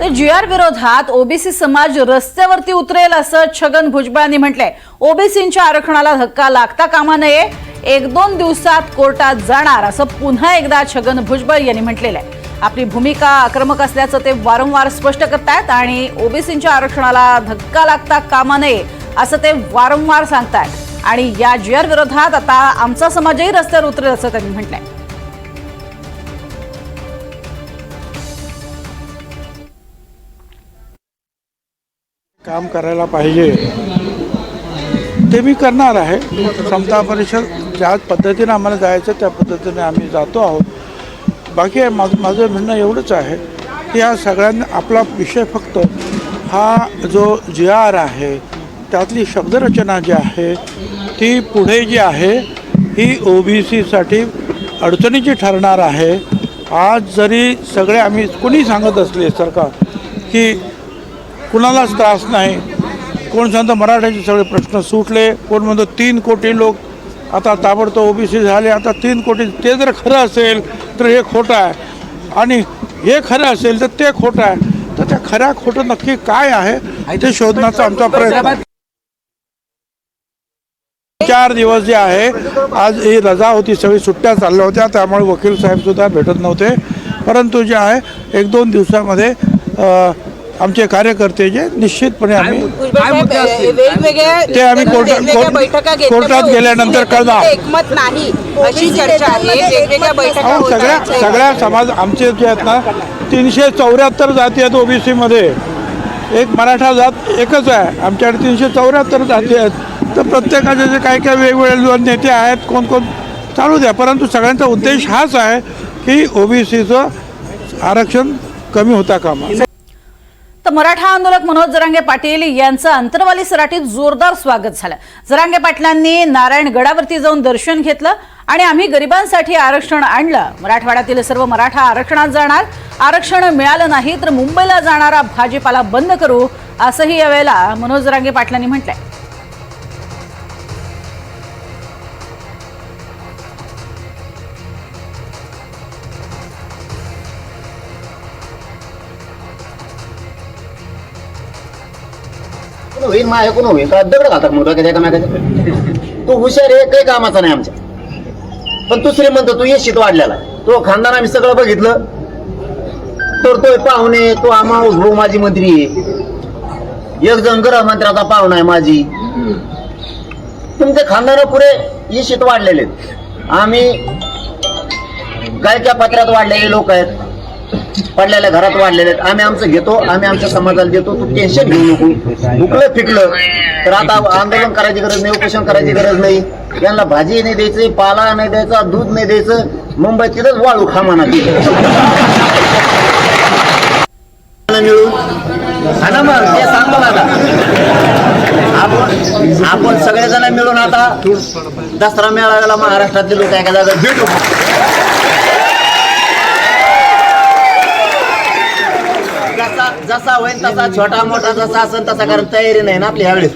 तर जी आर विरोधात ओबीसी समाज रस्त्यावरती उतरेल असं छगन भुजबळ यांनी म्हटलंय. ओबीसींच्या आरक्षणाला धक्का लागता कामा नये. एक दोन दिवसात कोर्टात जाणार असं पुन्हा एकदा छगन भुजबळ यांनी म्हटलेलं आहे. आपली भूमिका आक्रमक असल्याचं ते वारंवार स्पष्ट करतायत आणि ओबीसींच्या आरक्षणाला धक्का लागता कामा नये असं ते वारंवार सांगतायत. आणि या जी आर विरोधात आता आमचा समाजही रस्त्यावर उतरेल असं त्यांनी म्हटलंय. काम करायला पाहिजे. ते मी करणार आहे. समता परिषद ज्या पद्धतीने आम्हाला जायचं त्या पद्धतीने आम्ही जातो आहोत. बाकी आहे माझं माझं म्हणणं एवढंच आहे की या सगळ्यांना आपला विषय फक्त हा जो जी आर आहे त्यातली शब्दरचना जी आहे ती पुढे जी आहे ही ओ बी सीसाठी अडचणीची ठरणार आहे. आज जरी सगळे आम्ही कोणी सांगत असले सरकार की कुणालाच त्रास नाही. कोण सांगतं मराठ्याचे सगळे प्रश्न सुटले कोण म्हणतो तीन कोटी लोक आता ताबडतोब ओबीसी झाले आता तीन कोटी ते जर खरं असेल तर हे खोटं आहे. आणि हे खरं असेल तर ते खोटं आहे. तर त्या खऱ्या खोटं नक्की काय आहे ते शोधण्याचा आमचा प्रयत्न चार दिवस जे आहे आज ही रजा होती सगळी सुट्ट्या चालल्या होत्या त्यामुळे वकील साहेबसुद्धा भेटत नव्हते. परंतु जे आहे एक दोन दिवसामध्ये आमचे कार्यकर्ते जे निश्चितपणे आम्ही वेगवेगळ्या ते आम्ही कोर्टात- वेगवेगळ्या कोर्ट- बैठका घेतल्या कोर्टात गेल्यानंतर कळणार. एकमत नाही. अशी चर्चा आहे. वेगवेगळ्या बैठका अहो, होत सगळ्या आहेत. सगळ्या समाज आमचे जे आहेत ना तीनशे चौऱ्याहत्तर जाती आहेत ओबीसीमध्ये. एक मराठा जात एकच आहे. आमच्याकडे तीनशे चौऱ्याहत्तर जाती आहेत. तर प्रत्येकाचे जे काही काही वेगवेगळे जो नेते आहेत कोण कोण चालू द्या. परंतु सगळ्यांचा उद्देश हाच आहे की ओबीसीचं आरक्षण कमी होता कामा. तर मराठा आंदोलक मनोज जरांगे पाटील यांचं अंतरवाली सराटीत जोरदार स्वागत झालं. जरांगे पाटलांनी नारायणगडावरती जाऊन दर्शन घेतलं आणि आम्ही गरिबांसाठी आरक्षण आणलं. मराठवाड्यातील सर्व मराठा आरक्षणात जाणार. आरक्षण मिळालं नाही तर मुंबईला जाणारा भाजीपाला बंद करू असंही यावेळेला मनोज जरांगे पाटलांनी म्हटलंय. होईल? माझ्या होईल? का दगड घालतात मग डोक्यात एकामेकाच्या तू हुशार आहे काही कामाचा नाही आमच्या. पण तू श्रीमंत तू येशीत वाढलेला तो खानदान आम्ही सगळं बघितलं. तर तो पाहुणे तो आम्हा भाऊ हो, माझी मंत्री आहे. एक जण गृहमंत्र्याचा पाहुणा आहे माझी. तुमचे खानदान पुरे येशीत वाढलेले आहेत. आम्ही गायच्या पत्रात वाढलेले लोक आहेत. पडलेल्या घरात वाढलेले आहेत. आम्ही आमचं घेतो आम्ही आमच्या समाजाला देतो तू टेन्शन घेऊ नको भुकलं फिकलं तर आता आंदोलन करायची गरज नाही उपोषण करायची गरज नाही. यांना भाजी नाही द्यायची पाला नाही द्यायचा दूध नाही द्यायचं. मुंबईत तिथंच वाळू खा म्हणा मिळून. हा ना मग ते सांग मला. आता आपण आपण सगळेजण मिळून आता दसरा मेळाव्याला महाराष्ट्रातले लोक एका जागा भेटू जसा जसा होईल तसा छोटा मोठा जसा असेल तसा कारण तयारी नाही ना आपली ह्यावेळेस.